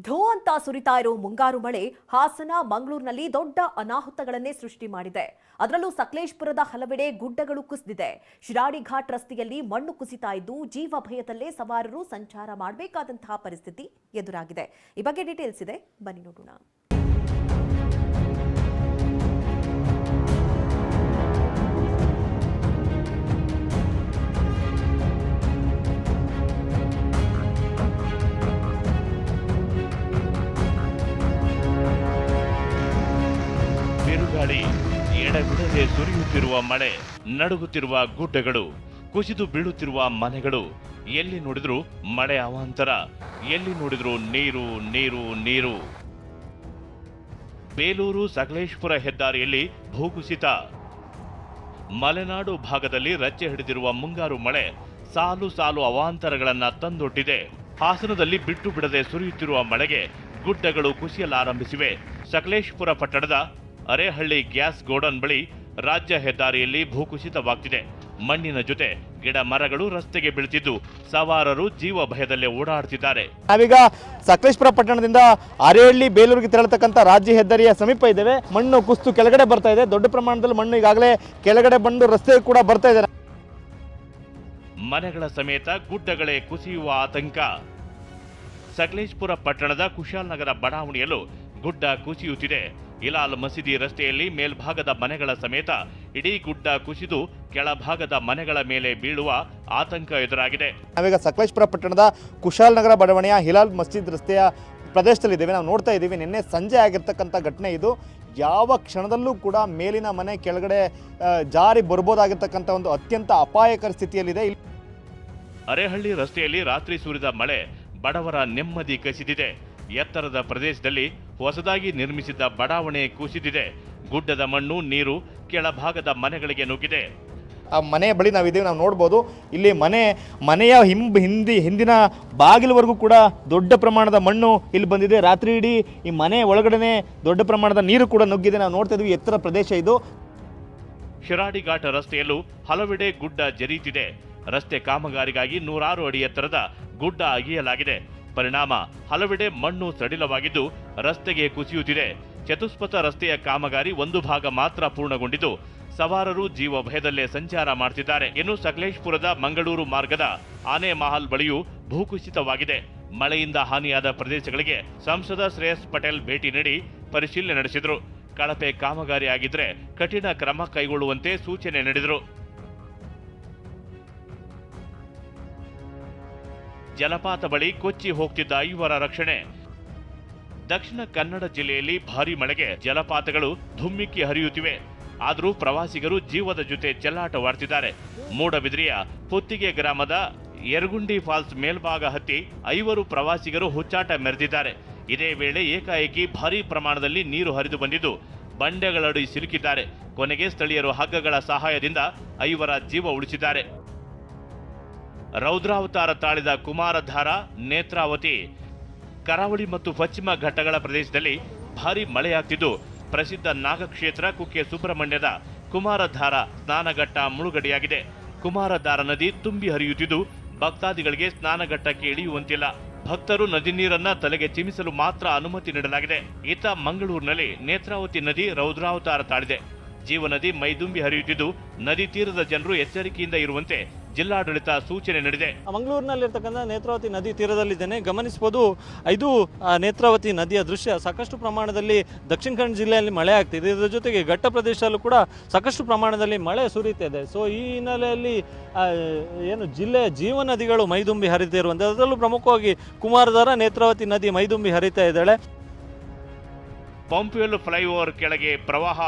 ಧೋ ಅಂತ ಸುರಿತಾ ಇರೋ ಮುಂಗಾರು ಮಳೆ ಹಾಸನ, ಮಂಗಳೂರಿನಲ್ಲಿ ದೊಡ್ಡ ಅನಾಹುತಗಳನ್ನೇ ಸೃಷ್ಟಿ ಮಾಡಿದೆ. ಅದರಲ್ಲೂ ಸಕಲೇಶ್ಪುರದ ಹಲವೆಡೆ ಗುಡ್ಡಗಳು ಕುಸಿದಿದೆ. ಶಿರಾಡಿ ಘಾಟ್ ರಸ್ತೆಯಲ್ಲಿ ಮಣ್ಣು ಕುಸಿತಾ ಇದ್ದು ಜೀವ ಭಯದಲ್ಲೇ ಸವಾರರು ಸಂಚಾರ ಮಾಡಬೇಕಾದಂತಹ ಪರಿಸ್ಥಿತಿ ಎದುರಾಗಿದೆ. ಈ ಬಗ್ಗೆ ಡೀಟೇಲ್ಸ್ ಇದೆ. ಬನ್ನಿ ನೋಡೋಣ. ಎಡಬಿಡದೆ ಸುರಿಯುತ್ತಿರುವ ಮಳೆ, ನಡುಗುತ್ತಿರುವ ಗುಡ್ಡಗಳು, ಕುಸಿದು ಬೀಳುತ್ತಿರುವ ಮನೆಗಳು. ಎಲ್ಲಿ ನೋಡಿದ್ರು ಮಳೆ ಅವಾಂತರ, ಎಲ್ಲಿ ನೋಡಿದ್ರು ನೀರು ನೀರು ನೀರು. ಬೇಲೂರು ಸಕಲೇಶ್ಪುರ ಹೆದ್ದಾರಿಯಲ್ಲಿ ಭೂಕುಸಿತ. ಮಲೆನಾಡು ಭಾಗದಲ್ಲಿ ರಚ್ಚೆ ಹಿಡಿದಿರುವ ಮುಂಗಾರು ಮಳೆ ಸಾಲು ಸಾಲು ಅವಾಂತರಗಳನ್ನು ತಂದೊಡ್ಡಿದೆ ಹಾಸನದಲ್ಲಿ ಬಿಟ್ಟು ಬಿಡದೆ ಸುರಿಯುತ್ತಿರುವ ಮಳೆಗೆ ಗುಡ್ಡಗಳು ಕುಸಿಯಲಾರಂಭಿಸಿವೆ. ಸಕಲೇಶ್ಪುರ ಪಟ್ಟಣದ ಅರೇಹಳ್ಳಿ ಗ್ಯಾಸ್ ಗೋಡನ್ ಬಳಿ ರಾಜ್ಯ ಹೆದ್ದಾರಿಯಲ್ಲಿ ಭೂಕುಸಿತವಾಗ್ತಿದೆ. ಮಣ್ಣಿನ ಜೊತೆ ಗಿಡ ಮರಗಳು ರಸ್ತೆಗೆ ಬೀಳ್ತಿದ್ದು. ಸವಾರರು ಜೀವ ಭಯದಲ್ಲೇ ಓಡಾಡ್ತಿದ್ದಾರೆ. ನಾವೀಗ ಸಕಲೇಶ್ಪುರ ಪಟ್ಟಣದಿಂದ ಅರೇಹಳ್ಳಿ ಬೇಲೂರಿಗೆ ತೆರಳತಕ್ಕಂಥ ರಾಜ್ಯ ಹೆದ್ದಾರಿಯ ಸಮೀಪ ಇದ್ದೇವೆ. ಮಣ್ಣು ಕುಸ್ತು ಕೆಳಗಡೆ ಬರ್ತಾ ಇದೆ. ದೊಡ್ಡ ಪ್ರಮಾಣದಲ್ಲಿ ಮಣ್ಣು ಈಗಾಗಲೇ ಕೆಳಗಡೆ ಬಂದು ರಸ್ತೆ ಕೂಡ ಬರ್ತಾ ಇದೆ. ಮನೆಗಳ ಸಮೇತ ಗುಡ್ಡಗಳೇ ಕುಸಿಯುವ ಆತಂಕ. ಸಕಲೇಶ್ಪುರ ಪಟ್ಟಣದ ಕುಶಾಲನಗರ ಬಡಾವಣೆಯಲ್ಲೂ ಗುಡ್ಡ ಕುಸಿಯುತ್ತಿದೆ. ಇಲಾಲ್ ಮಸೀದಿ ರಸ್ತೆಯಲ್ಲಿ ಮೇಲ್ಭಾಗದ ಮನೆಗಳ ಸಮೇತ ಇಡೀ ಗುಡ್ಡ ಕುಸಿದು ಕೆಳಭಾಗದ ಮನೆಗಳ ಮೇಲೆ ಬೀಳುವ ಆತಂಕ ಎದುರಾಗಿದೆ. ನಾವೀಗ ಸಕಲೇಶ್ಪುರ ಪಟ್ಟಣದ ಕುಶಾಲನಗರ ಬಡಾವಣೆಯ ಹಿಲಾಲ್ ಮಸೀದ್ ರಸ್ತೆಯ ಪ್ರದೇಶದಲ್ಲಿದ್ದೇವೆ. ನಾವು ನೋಡ್ತಾ ಇದ್ದೀವಿ ನಿನ್ನೆ ಸಂಜೆ ಆಗಿರ್ತಕ್ಕಂಥ ಘಟನೆ ಇದು. ಯಾವ ಕ್ಷಣದಲ್ಲೂ ಕೂಡ ಮೇಲಿನ ಮನೆ ಕೆಳಗಡೆ ಜಾರಿ ಬರ್ಬೋದಾಗಿರ್ತಕ್ಕಂಥ ಒಂದು ಅತ್ಯಂತ ಅಪಾಯಕರ ಸ್ಥಿತಿಯಲ್ಲಿದೆ. ಇಲ್ಲಿ ಅರೇಹಳ್ಳಿ ರಸ್ತೆಯಲ್ಲಿ ರಾತ್ರಿ ಸುರಿದ ಮಳೆ ಬಡವರ ನೆಮ್ಮದಿ ಕಸಿದಿದೆ. ಎತ್ತರದ ಪ್ರದೇಶದಲ್ಲಿ ಹೊಸದಾಗಿ ನಿರ್ಮಿಸಿದ್ದ ಬಡಾವಣೆ ಕುಸಿದಿದೆ. ಗುಡ್ಡದ ಮಣ್ಣು ನೀರು ಕೆಳಭಾಗದ ಮನೆಗಳಿಗೆ ನುಗ್ಗಿದೆ. ಆ ಮನೆ ಬಳಿ ನಾವಿದ್ದೀವಿ ನಾವು ನೋಡ್ಬೋದು. ಇಲ್ಲಿ ಮನೆ ಮನೆಯ ಹಿಂ ಹಿಂದಿ ಹಿಂದಿನ ಬಾಗಿಲವರೆಗೂ ಕೂಡ ದೊಡ್ಡ ಪ್ರಮಾಣದ ಮಣ್ಣು ಇಲ್ಲಿ ಬಂದಿದೆ. ರಾತ್ರಿ ಇಡೀ ಈ ಮನೆ ಒಳಗಡೆನೆ ದೊಡ್ಡ ಪ್ರಮಾಣದ ನೀರು ಕೂಡ ನುಗ್ಗಿದೆ. ನಾವು ನೋಡ್ತಾ ಇದ್ವಿ ಎತ್ತರ ಪ್ರದೇಶ ಇದು. ಶಿರಾಡಿ ಘಾಟ್ ರಸ್ತೆಯಲ್ಲೂ ಹಲವೆಡೆ ಗುಡ್ಡ ಜರೀತಿದೆ. ರಸ್ತೆ ಕಾಮಗಾರಿಗಾಗಿ ನೂರಾರು ಅಡಿ ಎತ್ತರದ ಗುಡ್ಡ ಅಗೆಯಲಾಗಿದೆ. ಪರಿಣಾಮ ಹಲವೆಡೆ ಮಣ್ಣು ಸಡಿಲವಾಗಿದ್ದು ರಸ್ತೆಗೆ ಕುಸಿಯುತ್ತಿದೆ. ಚತುಷ್ಪಥ ರಸ್ತೆಯ ಕಾಮಗಾರಿ ಒಂದು ಭಾಗ ಮಾತ್ರ ಪೂರ್ಣಗೊಂಡಿದ್ದು, ಸವಾರರು ಜೀವ ಭಯದಲ್ಲೇ ಸಂಚಾರ ಮಾಡ್ತಿದ್ದಾರೆ ಇನ್ನು ಸಕಲೇಶ್ಪುರದ ಮಂಗಳೂರು ಮಾರ್ಗದ ಆನೆ ಮಹಲ್ ಬಳಿಯೂ ಭೂಕುಸಿತವಾಗಿದೆ. ಮಳೆಯಿಂದ ಹಾನಿಯಾದ ಪ್ರದೇಶಗಳಿಗೆ ಸಂಸದ ಶ್ರೇಯಸ್ ಪಟೇಲ್ ಭೇಟಿ ನೀಡಿ ಪರಿಶೀಲನೆ ನಡೆಸಿದರು. ಕಳಪೆ ಕಾಮಗಾರಿ ಆಗಿದ್ರೆ ಕಠಿಣ ಕ್ರಮ ಕೈಗೊಳ್ಳುವಂತೆ ಸೂಚನೆ ನೀಡಿದರು. ಜಲಪಾತ ಬಳಿ ಕೊಚ್ಚಿ ಹೋಗ್ತಿದ್ದ ಐವರ ರಕ್ಷಣೆ. ದಕ್ಷಿಣ ಕನ್ನಡ ಜಿಲ್ಲೆಯಲ್ಲಿ ಭಾರೀ ಮಳೆಗೆ ಜಲಪಾತಗಳು ಧುಮ್ಮಿಕ್ಕಿ ಹರಿಯುತ್ತಿವೆ. ಆದರೂ ಪ್ರವಾಸಿಗರು ಜೀವದ ಜೊತೆ ಚೆಲ್ಲಾಟವಾಡ್ತಿದ್ದಾರೆ ಮೂಡಬಿದ್ರಿಯ ಪುತ್ತಿಗೆ ಗ್ರಾಮದ ಯರಗುಂಡಿ ಫಾಲ್ಸ್ ಮೇಲ್ಭಾಗ ಹತ್ತಿ ಐವರು ಪ್ರವಾಸಿಗರು ಹುಚ್ಚಾಟ ಮೆರೆದಿದ್ದಾರೆ. ಇದೇ ವೇಳೆ ಏಕಾಏಕಿ ಭಾರೀ ಪ್ರಮಾಣದಲ್ಲಿ ನೀರು ಹರಿದು ಬಂದಿದ್ದು, ಬಂಡೆಗಳಡಿ ಸಿಲುಕಿದ್ದಾರೆ. ಕೊನೆಗೆ ಸ್ಥಳೀಯರು ಹಗ್ಗಗಳ ಸಹಾಯದಿಂದ ಐವರ ಜೀವ ಉಳಿಸಿದ್ದಾರೆ. ರೌದ್ರಾವತಾರ ತಾಳಿದ ಕುಮಾರಧಾರ, ನೇತ್ರಾವತಿ, ಕರಾವಳಿ ಮತ್ತು ಪಶ್ಚಿಮ ಘಟ್ಟಗಳ ಪ್ರದೇಶದಲ್ಲಿ ಭಾರೀ ಮಳೆಯಾಗ್ತಿದ್ದು, ಪ್ರಸಿದ್ಧ ನಾಗಕ್ಷೇತ್ರ ಕುಕ್ಕೆ ಸುಬ್ರಹ್ಮಣ್ಯದ ಕುಮಾರಧಾರ ಸ್ನಾನಘಟ್ಟ ಮುಳುಗಡೆಯಾಗಿದೆ. ಕುಮಾರಧಾರ ನದಿ ತುಂಬಿ ಹರಿಯುತ್ತಿದ್ದು, ಭಕ್ತಾದಿಗಳಿಗೆ ಸ್ನಾನಘಟ್ಟಕ್ಕೆ ಇಳಿಯುವಂತಿಲ್ಲ. ಭಕ್ತರು ನದಿ ನೀರನ್ನ ತಲೆಗೆ ಚಿಮಿಸಲು ಮಾತ್ರ ಅನುಮತಿ ನೀಡಲಾಗಿದೆ. ಇತ್ತ ಮಂಗಳೂರಿನಲ್ಲಿ ನೇತ್ರಾವತಿ ನದಿ ರೌದ್ರಾವತಾರ ತಾಳಿದೆ. ಜೀವನದಿ ಮೈದುಂಬಿ ಹರಿಯುತ್ತಿದ್ದು, ನದಿ ತೀರದ ಜನರು ಎಚ್ಚರಿಕೆಯಿಂದ ಇರುವಂತೆ ಜಿಲ್ಲಾಡಳಿತ ಸೂಚನೆ ನೀಡಿದೆ. ಮಂಗಳೂರಿನಲ್ಲಿರ್ತಕ್ಕಂಥ ನೇತ್ರಾವತಿ ನದಿ ತೀರದಲ್ಲಿದ್ದೇನೆ. ಗಮನಿಸಬಹುದು ಇದು ನೇತ್ರಾವತಿ ನದಿಯ ದೃಶ್ಯ. ಸಾಕಷ್ಟು ಪ್ರಮಾಣದಲ್ಲಿ ದಕ್ಷಿಣ ಕನ್ನಡ ಜಿಲ್ಲೆಯಲ್ಲಿ ಮಳೆ ಆಗ್ತಿದೆ. ಇದರ ಜೊತೆಗೆ ಘಟ್ಟ ಪ್ರದೇಶದಲ್ಲೂ ಕೂಡ ಸಾಕಷ್ಟು ಪ್ರಮಾಣದಲ್ಲಿ ಮಳೆ ಸುರಿಯುತ್ತಿದೆ ಸೊ ಈ ಹಿನ್ನೆಲೆಯಲ್ಲಿ ಏನು ಜಿಲ್ಲೆಯ ಜೀವ ನದಿಗಳು ಮೈದುಂಬಿ ಹರಿತಾ ಇರುವಂಥದ್ದು ಅದರಲ್ಲೂ ಪ್ರಮುಖವಾಗಿ ಕುಮಾರಧಾರ ನೇತ್ರಾವತಿ ನದಿ ಮೈದುಂಬಿ ಹರಿತಾ ಇದ್ದಾಳೆ. ಪಂಪ್ವೆಲ್ ಫ್ಲೈಓವರ್ ಕೆಳಗೆ ಪ್ರವಾಹ.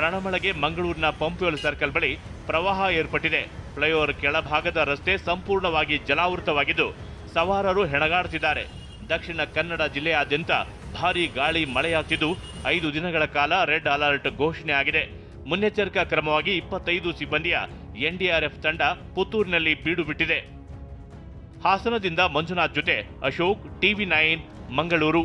ರಣಮಳೆಗೆ ಮಂಗಳೂರಿನ ಪಂಪ್ವೆಲ್ ಸರ್ಕಲ್ ಬಳಿ ಪ್ರವಾಹ ಏರ್ಪಟ್ಟಿದೆ. ಫ್ಲೈಓವರ್ ಕೆಳಭಾಗದ ರಸ್ತೆ ಸಂಪೂರ್ಣವಾಗಿ ಜಲಾವೃತವಾಗಿದ್ದು, ಸವಾರರು ಹೆಣಗಾಡುತ್ತಿದ್ದಾರೆ. ದಕ್ಷಿಣ ಕನ್ನಡ ಜಿಲ್ಲೆಯಾದ್ಯಂತ ಭಾರೀ ಗಾಳಿ ಮಳೆಯಾಗ್ತಿದ್ದು, ಐದು ದಿನಗಳ ಕಾಲ ರೆಡ್ ಅಲರ್ಟ್ ಘೋಷಣೆ ಆಗಿದೆ. ಮುನ್ನೆಚ್ಚರಿಕಾ ಕ್ರಮವಾಗಿ ಇಪ್ಪತ್ತೈದು ಸಿಬ್ಬಂದಿಯ ಎನ್ಡಿಆರ್ಎಫ್ ತಂಡ ಪುತ್ತೂರಿನಲ್ಲಿ ಬೀಡು ಬಿಟ್ಟಿದೆ ಹಾಸನದಿಂದ ಮಂಜುನಾಥ್ ಜೊತೆ ಅಶೋಕ್ ಟಿವಿ ನೈನ್, ಮಂಗಳೂರು.